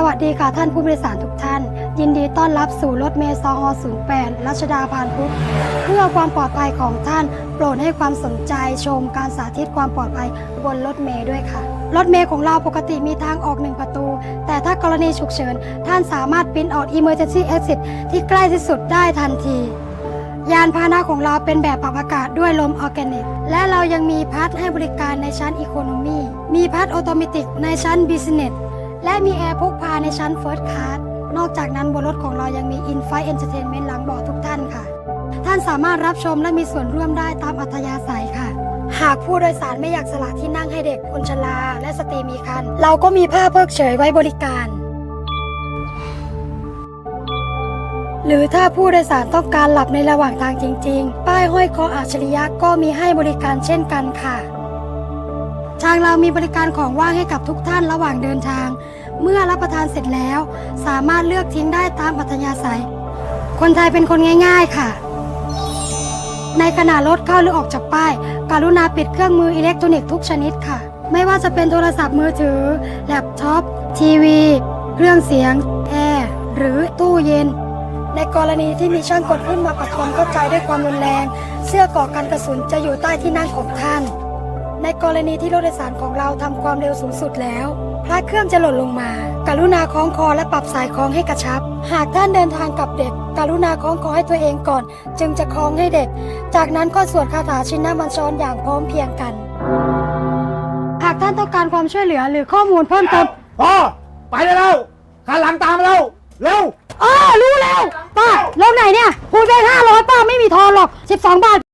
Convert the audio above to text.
สวัสดีค่ะท่านผู้โดยสารทุกท่าน ยินดีต้อนรับสู่รถเมล์ซอ08 รัชดาพานพุทธเพื่อความปลอดภัยของท่าน โปรดให้ความสนใจชมการสาธิตความปลอดภัยบนรถเมล์ด้วยค่ะ รถเมล์ของเราปกติมีทางออกหนึ่งประตู แต่ถ้ากรณีฉุกเฉิน ท่านสามารถปิ้นออก Emergency Exit ที่ใกล้ที่สุดได้ทันที ยานพาหนะของเราเป็นแบบปรับอากาศด้วยลมออร์แกนิก และเรายังมีพัดให้บริการในชั้นอีโคโนมีมีพัดออโตเมติกในชั้นบิสเนส และมีแอร์พกพาในชั้นเฟิร์สคลาสนอกจากนั้นบนรถของเรายังมีอินไฟเอนเตอร์เทนเมนต์หลังเบาะทุกท่านค่ะ ท่านสามารถรับชมและมีส่วนร่วมได้ตามอัธยาศัยค่ะ หากผู้โดยสารไม่อยากสละที่นั่งให้เด็กคนชราและสตรีมีครรภ์เราก็มีผ้าเพิกเฉยไว้บริการ หรือถ้าผู้โดยสารต้องการหลับในระหว่างทางจริง ๆ ป้ายห้อยคออัจฉริยะก็มีให้บริการเช่นกันค่ะางเรามีบริการของว่างให้กับทุกท่านระหว่างเดินทาง เมื่อรับประทานเสร็จแล้ว สามารถเลือกทิ้งได้ตามอัธยาศัย คนไทยเป็นคนง่าย ๆ ค่ะ ในขณะรถเข้าหรือออกจากป้าย กรุณาปิดเครื่องมืออิเล็กทรอนิกส์ทุกชนิดค่ะ ไม่ว่าจะเป็นโทรศัพท์มือถือ แล็ปท็อป ทีวี เครื่องเสียง แอร์ หรือตู้เย็นในกรณีที่มีช่างกดขึ้นมาปัดความเข้าใจด้วยความรุนแรง เสื้อก่อกันกระสุนจะอยู่ใต้ที่นั่งของท่าน ในกรณีที่รถโดยสารของเราทำความเร็วสูงสุดแล้ว พระเครื่องจะหล่นลงมา กรุณาคล้องคอและปรับสายคล้องให้กระชับ หากท่านเดินทางกับเด็ก กรุณาคล้องคอให้ตัวเองก่อน จึงจะคล้องให้เด็ก จากนั้นก็สวดคาถาชินนามัญชรอย่างพร้อมเพรียงกัน หากท่านต้องการความช่วยเหลือหรือข้อมูลเพิ่มเติมพ่อไปได้แล้วขันหลังตามมาแล้วเร็วอ๋อรู้แล้วป้าลงไหนเนี่ยพูดไปห้าร้อยป้าไม่มีทอนหรอก12บาท